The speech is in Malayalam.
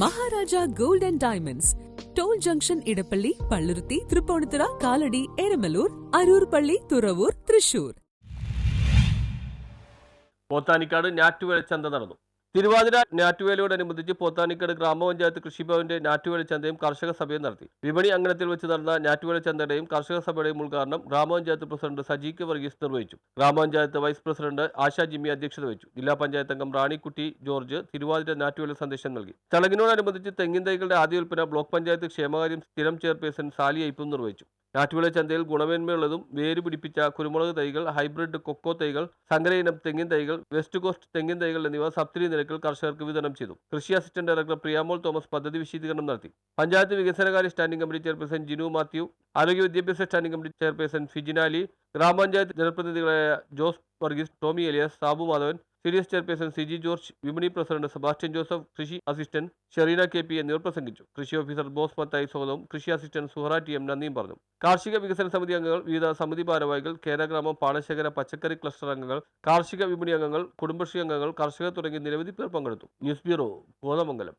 Maharaja gold and diamonds. Toll junction Edappally Palluruthy Tripunithura Kalady Eramalloor Aroor Thuravoor Thrissur. Pothanikkad ഞാറ്റുവേല ചന്ത നടന്നു. തിരുവാതിര ഞാറ്റുവേലയോടനുബന്ധിച്ച് പോത്താനിക്കട് ഗ്രാമപഞ്ചായത്ത് കൃഷിഭവന്റെ ഞാറ്റുവേല ചന്തയും കർഷക സഭയും നടത്തി. വിപണി അങ്കണത്തിൽ വെച്ച് നടന്ന ഞാറ്റുവേല ചന്തയുടെയും കർഷക സഭയുടെയും ഉദ്ഘാടനം ഗ്രാമപഞ്ചായത്ത് പ്രസിഡന്റ് സജി കെ വർഗീസ് നിർവഹിച്ചു. ഗ്രാമപഞ്ചായത്ത് വൈസ് പ്രസിഡന്റ് ആശാ ജിമ്മി അധ്യക്ഷത വഹിച്ചു. ജില്ലാ പഞ്ചായത്ത് അംഗം റാണിക്കുട്ടി ജോർജ് തിരുവാതിര ഞാറ്റുവേല സന്ദേശം നൽകി. ചടങ്ങിനോടനുബന്ധിച്ച് തെങ്ങിൻ തൈകളുടെ ആദ്യ വിൽപ്പന ബ്ലോക്ക് പഞ്ചായത്ത് ക്ഷേമകാര്യം സ്ഥിരം ചെയർപേഴ്സൺ സാലി ഐപ്പും നിർവഹിച്ചു. ഞാറ്റുവിള ചന്തയിൽ ഗുണമേന്മയുള്ളതും വേര് പിടിപ്പിച്ച കുരുമുളക് തൈകൾ ഹൈബ്രിഡ് കൊക്കോ തൈകൾ സങ്കര ഇനം തെങ്ങിൻ തൈകൾ വെസ്റ്റ് കോസ്റ്റ് തെങ്ങിൻ തൈകൾ എന്നിവ സബ്സിഡി നിരക്കിൽ കർഷകർക്ക് വിതരണം ചെയ്തു. കൃഷി അസിസ്റ്റന്റ് ഡയറക്ടർ പ്രിയാമോൾ തോമസ് പദ്ധതി വിശദീകരണം നടത്തി. പഞ്ചായത്ത് വികസനകാര്യ standing committee chairperson Jinu Mathew ആരോഗ്യ വിദ്യാഭ്യാസ സ്റ്റാൻഡിംഗ് കമ്മിറ്റി ചെയർപേഴ്സൺ ഫിജിനാലി ഗ്രാമപഞ്ചായത്ത് ജനപ്രതിനിധികളായ Jose Varghese Tomy Elias Sabu Madhavan C chairperson C G George വിപണി പ്രസിഡന്റ് സെബാസ്റ്റ്യൻ ജോസഫ് കൃഷി അസിസ്റ്റന്റ് ഷെറീന കെ പി എന്നിവർ പ്രസംഗിച്ചു. കൃഷി ഓഫീസർ ബോസ് മത്തായി സ്വാഗതവും കൃഷി അസിസ്റ്റന്റ് സുഹറ ടി എം നന്ദിയും പറഞ്ഞു. കാർഷിക വികസന സമിതി അംഗങ്ങൾ വിവിധ സമിതി ഭാരവാഹികൾ കേരഗ്രാമം പാടശേഖര പച്ചക്കറി ക്ലസ്റ്റർ അംഗങ്ങൾ കാർഷിക വിപണി അംഗങ്ങൾ കുടുംബശ്രീ അംഗങ്ങൾ കർഷകർ തുടങ്ങി നിരവധി പേർ പങ്കെടുത്തു. News bureau Kothamangalam.